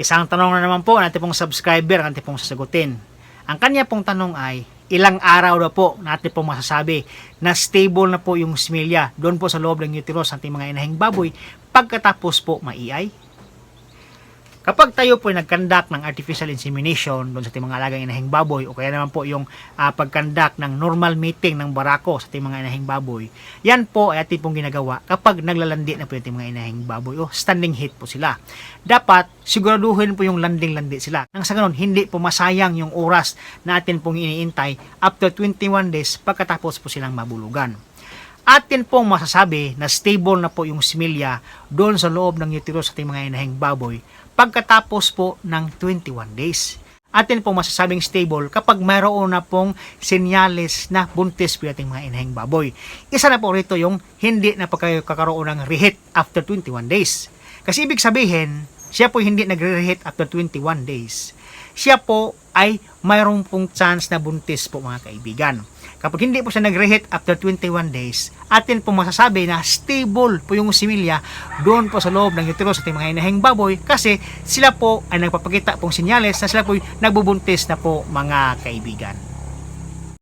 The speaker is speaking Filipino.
Isang tanong na naman po natin pong subscriber ang ating pong sasagutin. Ang kanya pong tanong ay, ilang araw na po natin pong masasabi na stable na po yung similya doon po sa loob ng uterus ng ating mga inahing baboy pagkatapos po maiay? Kapag tayo po nagkandak ng artificial insemination doon sa ating mga alagang inahing baboy o kaya naman po yung ah, pagkandak ng normal mating ng barako sa ating mga inahing baboy, yan po ay ating pong ginagawa kapag naglalandi na po yung ating mga inahing baboy o standing heat po sila. Dapat siguraduhin po yung landing-landi sila. Nang sa ganun, hindi po masayang yung oras na atin pong iniintay after 21 days pagkatapos po silang mabulugan atin pong masasabi na stable na po yung similya doon sa loob ng uterus ating mga inahing baboy pagkatapos po ng 21 days. Atin pong masasabing stable kapag mayroon na pong senyales na buntis po ating mga inahing baboy. Isa na po rito yung hindi na pagkakaroon ng reheat after 21 days. Kasi ibig sabihin, siya po hindi nagre-reheat after 21 days. Siya po ay mayroon pong chance na buntis po mga kaibigan. Kapag hindi po siya nag-reheat after 21 days, atin po masasabi na stable po yung similya doon po sa loob ng uterus sa ating mga inahing baboy kasi sila po ay nagpapakita pong sinyales na sila po ay nagbubuntis na po mga kaibigan.